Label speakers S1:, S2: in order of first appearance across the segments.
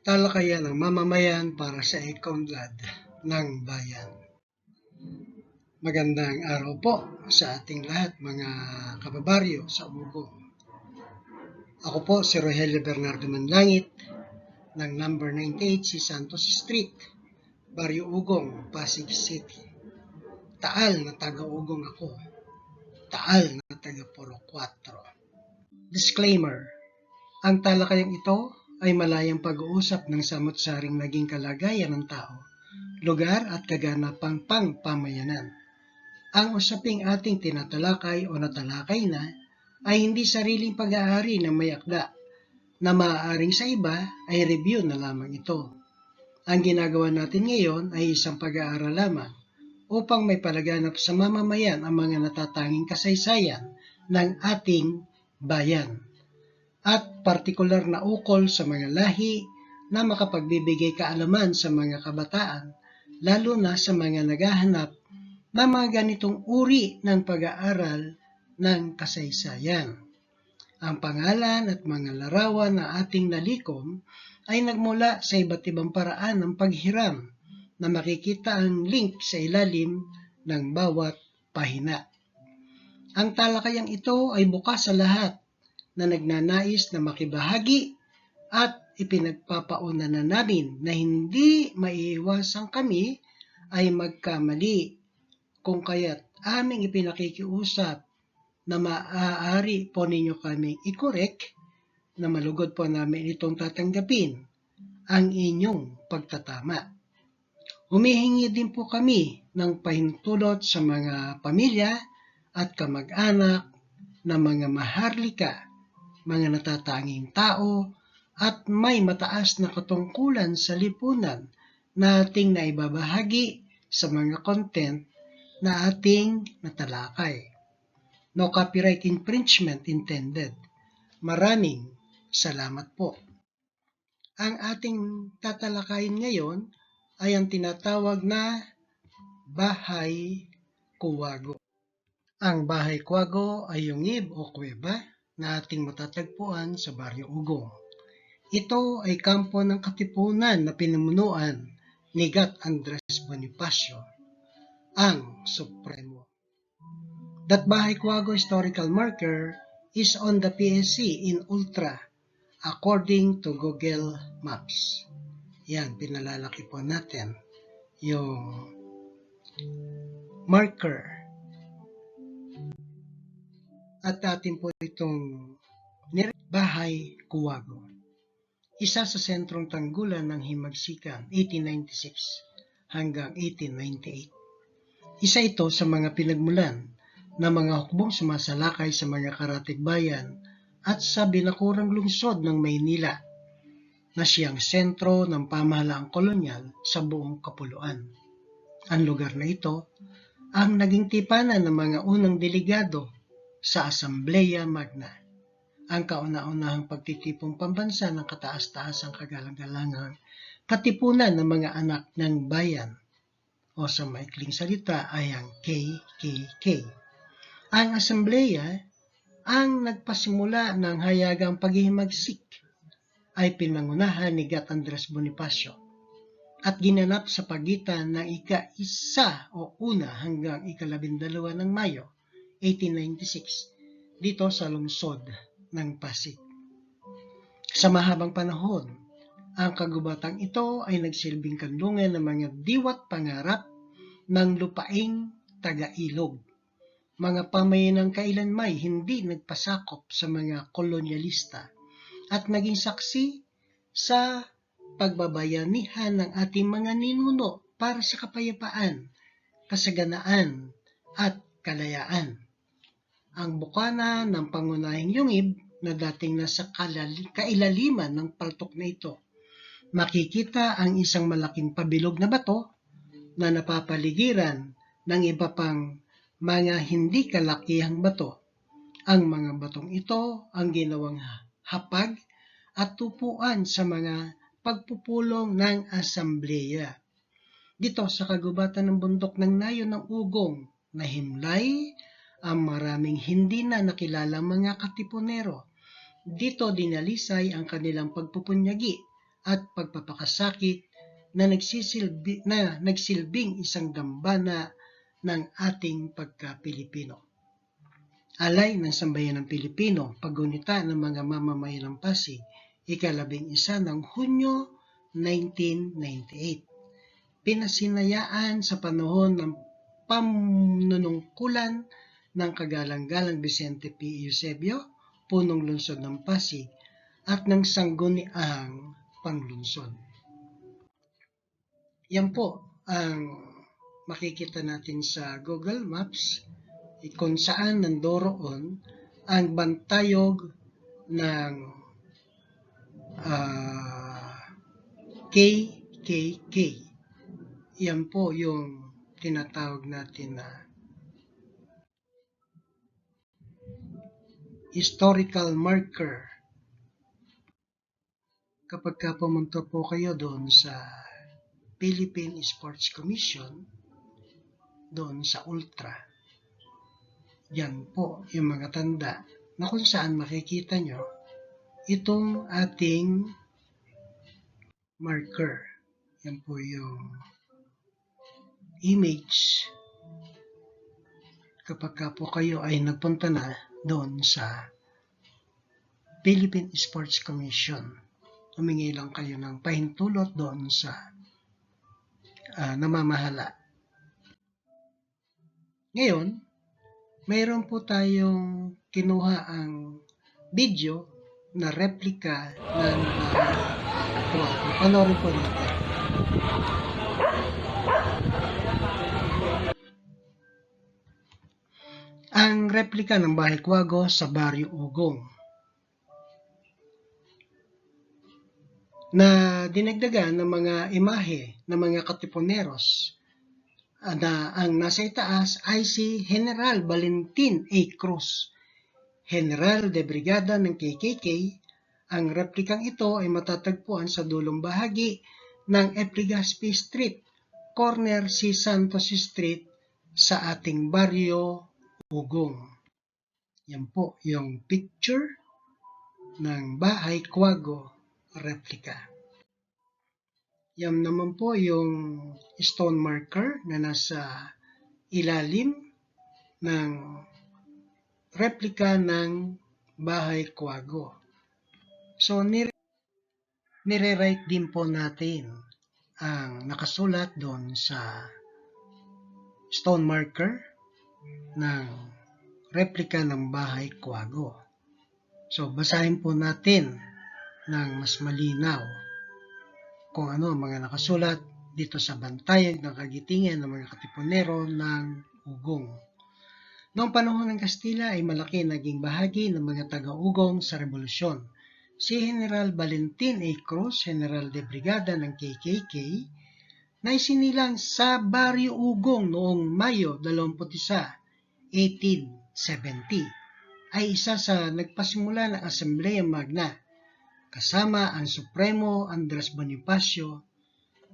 S1: talakayan ng mamamayan para sa ikonglad ng bayan. Magandang araw po sa ating lahat mga kababaryo sa Ugong. Ako po si Rogelio Bernardo Manlangit ng number 98 si Santos Street, Barrio Ugong, Pasig City. Taal na taga-Ugong ako. Taal na taga Puro 4. Disclaimer. Ang talakayang ito ay malayang pag-uusap ng samot-saring naging kalagayan ng tao, lugar at kaganapang pangpamayanan. Ang usaping ating tinatalakay o natalakay na ay hindi sariling pag-aari ng may akda na maaaring sa iba ay review na lamang ito. Ang ginagawa natin ngayon ay isang pag-aaral lamang upang may palaganap sa mamamayan ang mga natatanging kasaysayan ng ating bayan at partikular na ukol sa mga lahi na makapagbibigay kaalaman sa mga kabataan, lalo na sa mga naghahanap ng mga ganitong uri ng pag-aaral ng kasaysayan. Ang pangalan at mga larawan na ating nalikom ay nagmula sa iba't ibang paraan ng paghiram na makikita ang link sa ilalim ng bawat pahina. Ang talakayang ito ay bukas sa lahat na nagnanais na makibahagi at ipinagpapauna na namin na hindi maiiwasan kami ay magkamali kung kaya't aming ipinakikiusap na maaari po ninyo kaming i-correct na malugod po namin itong tatanggapin ang inyong pagtatama. Humihingi din po kami ng pahintulot sa mga pamilya at kamag-anak na mga maharlika mga natatanging tao, at may mataas na katungkulan sa lipunan na ating naibabahagi sa mga content na ating natalakay. No copyright infringement intended. Maraming salamat po. Ang ating tatalakayin ngayon ay ang tinatawag na bahay kuwago. Ang bahay kuwago ay yung ib o kuweba na ating matatagpuan sa Baryo Ugong. Ito ay kampo ng katipunan na pinamunuan ni Gat Andres Bonifacio, ang Supremo. That Bahay Cuago historical marker is on the PSC in Ultra according to Google Maps. Yan, pinalalaki po natin yung marker at atin po itong Bahay Kuwago. Isa sa sentrong tanggulan ng Himagsikan 1896 hanggang 1898. Isa ito sa mga pinagmulan na mga hukbong sumasalakay sa mga karatig bayan at sa binakurang lungsod ng Maynila na siyang sentro ng pamahalaang kolonyal sa buong kapuluan. Ang lugar na ito ang naging tipanan ng mga unang delegado sa Asambleya Magna. Ang kauna-unahang pagtitipong pambansa ng kataas-taasang kagalang-galangang katipunan ng mga anak ng bayan o sa maikling salita ay ang KKK. Ang Asambleya ang nagpasimula ng hayagang paghihimagsik ay pinangunahan ni Gat Andres Bonifacio at ginanap sa pagitan ng ika-isa o una hanggang ikalabindalawa ng Mayo 1896 dito sa lungsod ng Pasig. Sa mahabang panahon, ang kagubatang ito ay nagsilbing kanlungan ng mga diwat pangarap ng lupaing taga-ilog. Mga pamayanang kailanmay hindi nagpasakop sa mga kolonyalista at naging saksi sa pagbabayanihan ng ating mga ninuno para sa kapayapaan, kasaganaan at kalayaan ang bukana ng pangunahing yungib na dating nasa kailaliman ng paltok na ito. Makikita ang isang malaking pabilog na bato na napapaligiran ng iba pang mga hindi kalakihang bato. Ang mga batong ito ang ginawang hapag at tupuan sa mga pagpupulong ng asambleya. Dito sa kagubatan ng bundok ng nayo ng ugong na himlay ang maraming hindi na nakilalang mga katipunero. Dito dinalisay ang kanilang pagpupunyagi at pagpapakasakit na nagsisilbi na nagsilbing isang dambana ng ating pagka-Pilipino. Alay ng sambayan ng Pilipino, paggunita ng mga mamamayan ng Pasig, ikalabing isa ng Hunyo 1998. Pinasinayaan sa panahon ng pamnunungkulan ng kagalang-galang Vicente P. Eusebio, punong lungsod ng Pasig, at ng sangguniang panglungsod. Yan po ang makikita natin sa Google Maps kung saan nandoroon ang bantayog ng ah, KKK. Yan po yung tinatawag natin na historical marker. Kapag ka pumunta po kayo doon sa Philippine Sports Commission, doon sa Ultra, yan po yung mga tanda na kung saan makikita nyo itong ating marker. Yan po yung image kapag ka po kayo ay nagpunta na doon sa Philippine Sports Commission. Humingi lang kayo ng pahintulot doon sa ah, namamahala. Ngayon, mayroon po tayong kinuha ang video na replika ng uh, Panoorin po natin. Ang replika ng Bahay Kwago sa Baryo Ugong na dinagdagan ng mga imahe ng mga katipuneros ah, na ang nasa itaas ay si General Valentin A. Cruz, General de Brigada ng KKK. Ang replikang ito ay matatagpuan sa dulong bahagi ng Epligaspi Street, corner si Santos Street sa ating baryo Ugong. Yan po yung picture ng Bahay Kwago replica. Yan naman po yung stone marker na nasa ilalim ng replika ng Bahay Kwago. So, nire- nire-write din po natin ang nakasulat doon sa stone marker ng replika ng Bahay Kwago. So, basahin po natin ng mas malinaw kung ano ang mga nakasulat dito sa bantayag ng kagitingan ng mga katipunero ng Ugong. Noong panahon ng Kastila ay malaki naging bahagi ng mga taga-ugong sa revolusyon. Si General Valentin A. Cruz, General de Brigada ng KKK, na isinilang sa Baryo Ugong noong Mayo 21, 1870, ay isa sa nagpasimula ng Asambleya Magna kasama ang Supremo Andres Bonifacio,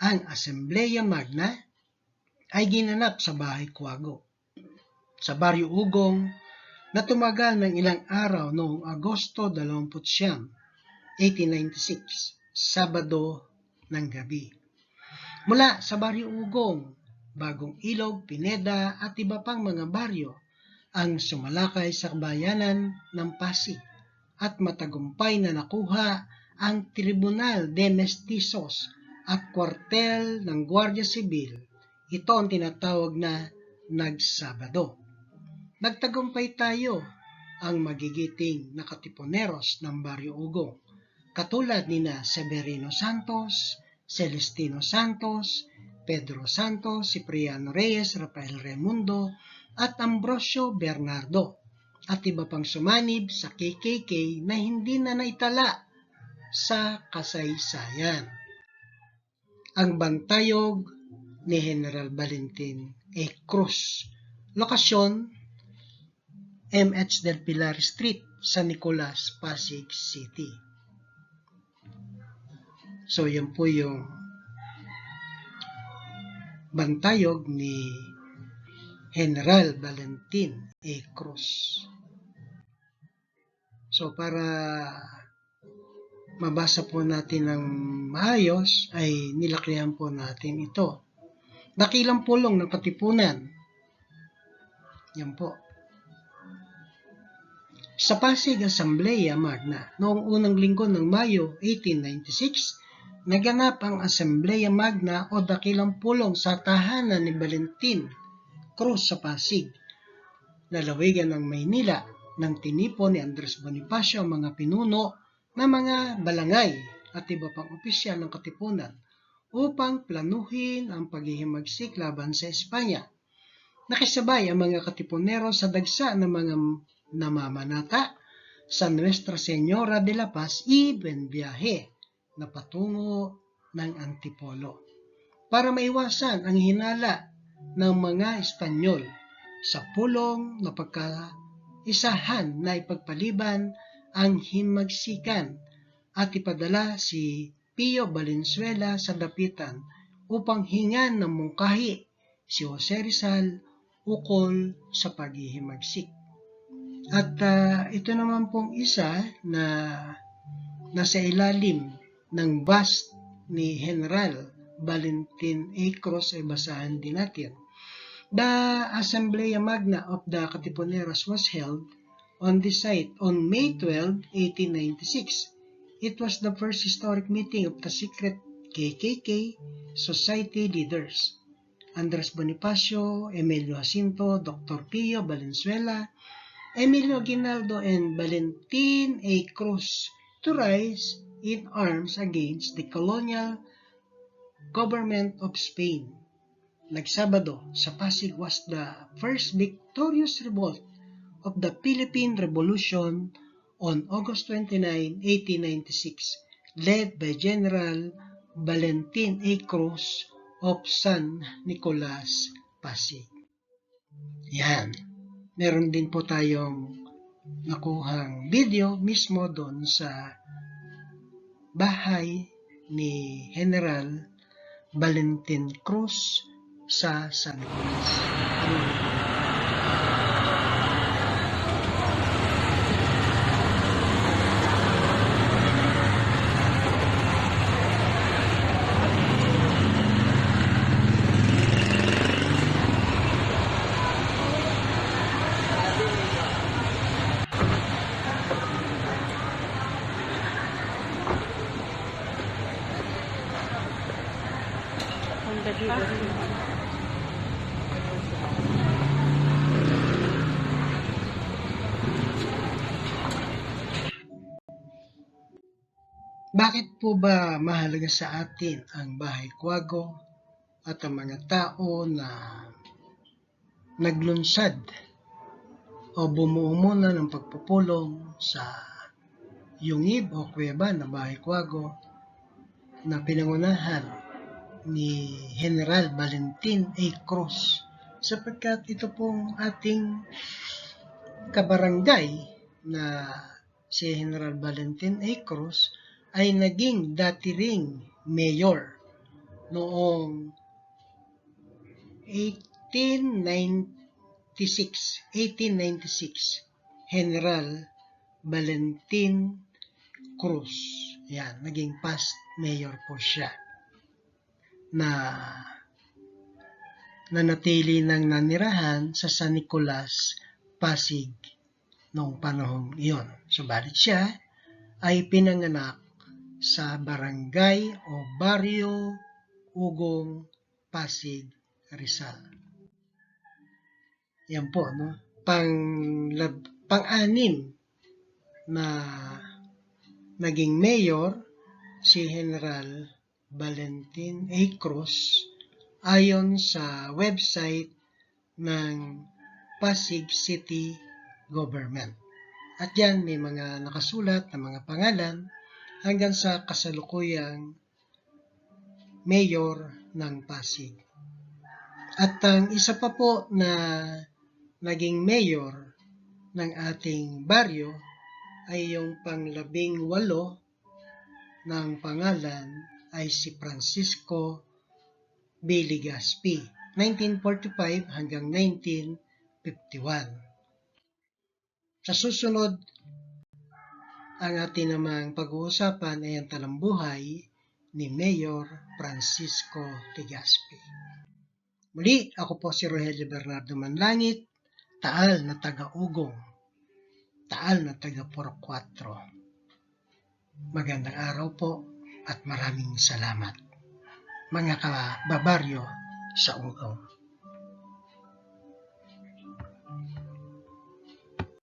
S1: ang Asambleya Magna ay ginanap sa Bahay Kuago. Sa Baryo Ugong na tumagal ng ilang araw noong Agosto 29, 1896, Sabado ng gabi. Mula sa Baryo Ugong, Bagong Ilog, Pineda at iba pang mga baryo ang sumalakay sa bayanan ng Pasig at matagumpay na nakuha ang Tribunal de Mestizos at kwartel ng Guardia Civil. Ito ang tinatawag na Nagsabado. Nagtagumpay tayo ang magigiting na katipuneros ng Baryo Ugong, katulad ni na Severino Santos, Celestino Santos, Pedro Santos, Cipriano Reyes, Rafael Raimundo, at Ambrosio Bernardo at iba pang sumanib sa KKK na hindi na naitala sa kasaysayan. Ang bantayog ni General Valentin A. Cruz. Lokasyon, MH del Pilar Street, San Nicolas, Pasig City. So, yan po yung bantayog ni General Valentin A. Cruz. So para mabasa po natin ng maayos, ay nilaklihan po natin ito. Dakilang pulong ng katipunan. Yan po. Sa Pasig Assembleya Magna, noong unang linggo ng Mayo 1896, naganap ang Assembleya Magna o dakilang pulong sa tahanan ni Valentin Cruz sa Pasig. Lalawigan ng Maynila nang tinipon ni Andres Bonifacio ang mga pinuno na mga balangay at iba pang opisyal ng katipunan upang planuhin ang paghihimagsik laban sa Espanya. Nakisabay ang mga katipunero sa dagsa ng mga namamanata sa Nuestra Señora de la Paz y Buen Viaje na patungo ng Antipolo para maiwasan ang hinala ng mga Espanyol sa pulong na pagkaisahan na ipagpaliban ang himagsikan at ipadala si Pio Valenzuela sa dapitan upang hingan ng mungkahi si Jose Rizal ukol sa paghihimagsik. At ah, ito naman pong isa na nasa ilalim ng bust ni General Valentin A. Cruz ay basahan din natin. The Assembleya Magna of the Katipuneros was held on this site on May 12, 1896. It was the first historic meeting of the secret KKK society leaders. Andres Bonifacio, Emilio Jacinto, Dr. Pio Valenzuela, Emilio Aguinaldo, and Valentin A. Cruz to rise in arms against the colonial government of Spain. Nagsabado sa Pasig was the first victorious revolt of the Philippine Revolution on August 29, 1896, led by General Valentin A. Cruz of San Nicolas, Pasig. Yan. Meron din po tayong nakuhang video mismo doon sa bahay ni General Valentin Cruz sa San Nicolas. Ano? Po ba mahalaga sa atin ang bahay kwago at ang mga tao na naglunsad o bumuo muna ng pagpupulong sa yungib o kuweba na bahay kwago na pinangunahan ni General Valentin A. Cruz sapagkat ito pong ating kabarangay na si General Valentin A. Cruz ay naging dati ring mayor noong 1896 1896 General Valentin Cruz yan naging past mayor po siya na nanatili ng nanirahan sa San Nicolas, Pasig noong panahong iyon. Subalit siya ay pinanganak sa barangay o baryo Ugong, Pasig, Rizal. Yan po, no? Pang, pang-anim na naging mayor si General Valentin A. Cruz ayon sa website ng Pasig City Government. At yan may mga nakasulat na mga pangalan hanggang sa kasalukuyang mayor ng Pasig. At ang isa pa po na naging mayor ng ating baryo ay yung panglabing walo ng pangalan ay si Francisco B. Legaspi, 1945 hanggang 1951. Sa susunod Ang ating namang pag-uusapan ay ang talambuhay ni Mayor Francisco Tigaspi. Muli, ako po si Rogelio Bernardo Manlangit, taal na taga-ugong, taal na taga-Puro 4. Magandang araw po at maraming salamat mga kababaryo sa ugong.